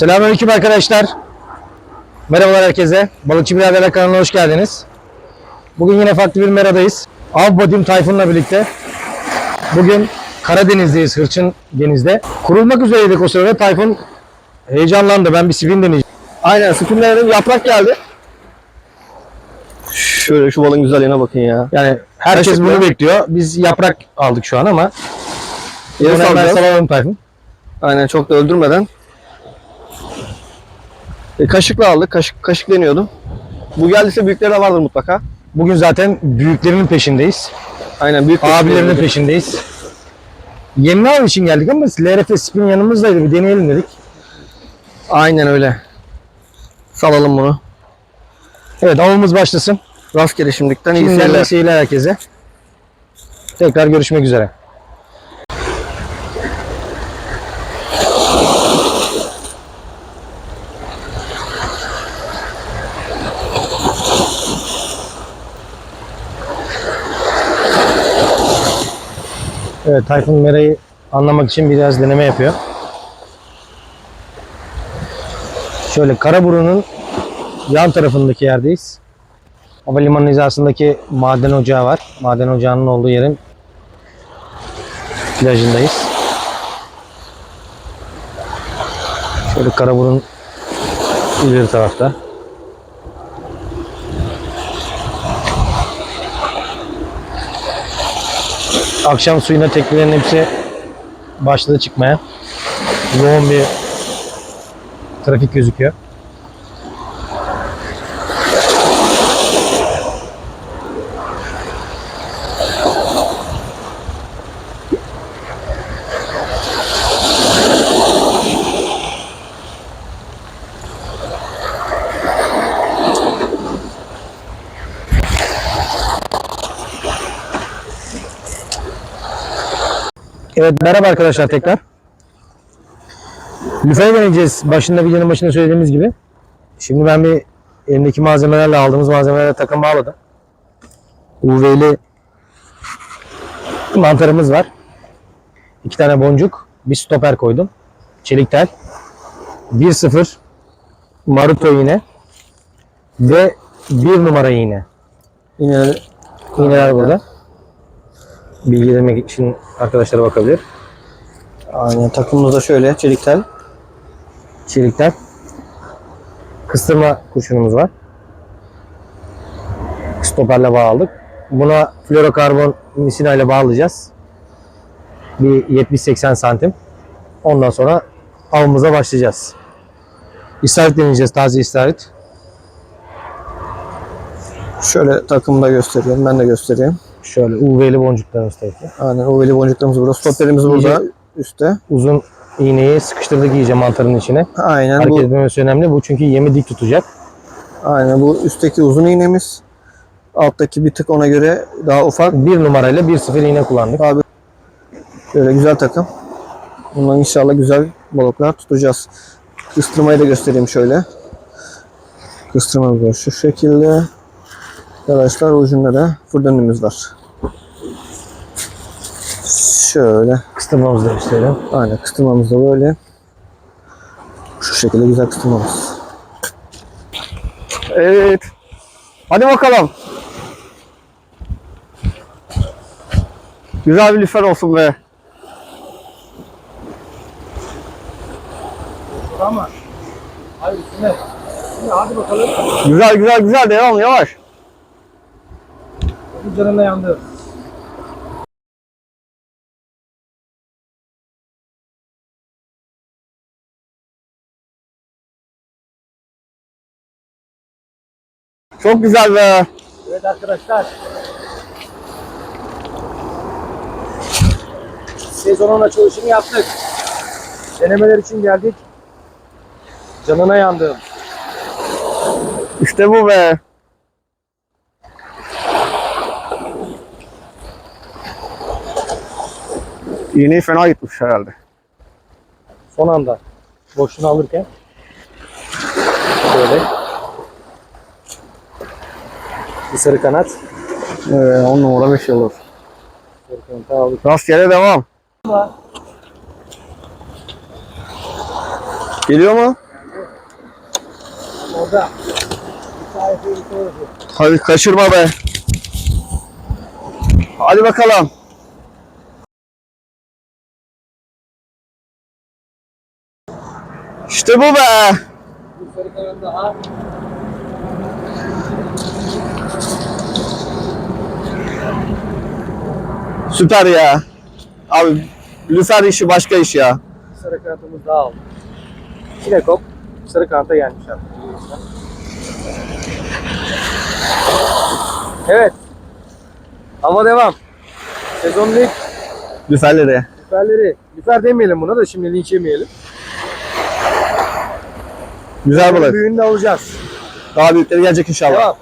Selamünaleyküm arkadaşlar. Merhabalar herkese. Balıkçı Biraderler kanalına hoş geldiniz. Bugün yine farklı bir meradayız. Av Bodim Tayfun'la birlikte. Bugün Karadeniz'deyiz, Hırçın Deniz'de. Kurulmak üzereydik o sırada. Tayfun heyecanlandı. Ben bir spin deneyeceğim. Aynen spinlerden yaprak geldi. Şöyle şu balın güzelliğine bakın ya. Yani herkes Gerçekten. bunu bekliyor. Biz yaprak aldık şu an ama. Salacağız. salalım Tayfun. Aynen çok da öldürmeden. E, kaşıkla aldık. Kaşık, kaşık deniyordum. Bu geldiyse büyükleri de vardır mutlaka. Bugün zaten büyüklerinin peşindeyiz. Aynen büyük Abilerinin kaşık. peşindeyiz. Yemli av için geldik ama LRF spin yanımızdaydı. Bir deneyelim dedik. Aynen öyle. Salalım bunu. Evet avımız başlasın. Rastgele şimdilikten iyi iyi seyirler herkese. Tekrar görüşmek üzere. Evet Tayfun Mera'yı anlamak için biraz deneme yapıyor. Şöyle Karaburun'un yan tarafındaki yerdeyiz. Havalimanı hizasındaki maden ocağı var. Maden ocağının olduğu yerin plajındayız. Şöyle Karaburun ileri tarafta. Akşam suyuna teknelerin hepsi başladı çıkmaya. Yoğun bir trafik gözüküyor. Evet merhaba arkadaşlar tekrar. Lüfe'ye deneyeceğiz. Başında videonun başında söylediğimiz gibi. Şimdi ben bir elimdeki malzemelerle aldığımız malzemelerle takım bağladım. UV'li mantarımız var. İki tane boncuk, bir stoper koydum. Çelik tel. 1-0 Maruto iğne ve bir numara iğne. Yine İğneler burada. Bilgilenmek için arkadaşlara bakabilir. aynen takımımızda şöyle çelik tel. çelikten kıstırma kurşunumuz var. Stoperle bağladık. Buna florokarbon misina ile bağlayacağız. Bir 70-80 santim. Ondan sonra avımıza başlayacağız. İstarit deneyeceğiz. Taze istarit. Şöyle takımda göstereyim. Ben de göstereyim. Şöyle UV'li boncuklarımız tabii. Aynen UV'li boncuklarımız burada. Stopperimiz burada İyice- üstte. Uzun iğneyi sıkıştırdık iyice mantarın içine. Aynen Hareket bu etmemesi önemli. Bu çünkü yemi dik tutacak. aynen bu üstteki uzun iğnemiz. Alttaki bir tık ona göre daha ufak. Bir numarayla 1-0 iğne kullandık. Abi böyle güzel takım. Bundan inşallah güzel balıklar tutacağız. Kıstırmayı da göstereyim şöyle. Kıstırmamız var şu şekilde. Arkadaşlar ucunda da fırdanımız var. Şöyle. Kıstırmamızı da gösterelim. Aynen kıstırmamız da böyle. Şu şekilde güzel kıstırmamız. Evet. Hadi bakalım. Güzel bir lüfer olsun be. Tamam. Hadi üstüne. Hadi bakalım. Güzel güzel güzel devam yavaş. Canına yandı. Çok güzel be. Evet arkadaşlar. Sezonun açılışını yaptık. Denemeler için geldik. Canına yandım. İşte bu be. İğneyi fena gitmiş herhalde. Son anda boşluğunu alırken böyle bir sarı kanat Ee, 10 numara 5 olur. sarı kanatı aldık. Rastgele devam. Geliyor mu? Orada. Hadi kaçırma be. Hadi bakalım. İşte bu be. Süper ya. Abi lüfer işi başka iş ya. Sarı kanatımız daha aldık. Çinekop sarı kanata gelmiş abi. Evet. Ama devam. Sezonun ilk Lüferleri. lüferleri. Lüfer demeyelim buna da şimdi linç yemeyelim. Güzel balık. Büyüğünü de alacağız. Daha büyükleri gelecek inşallah. Devam.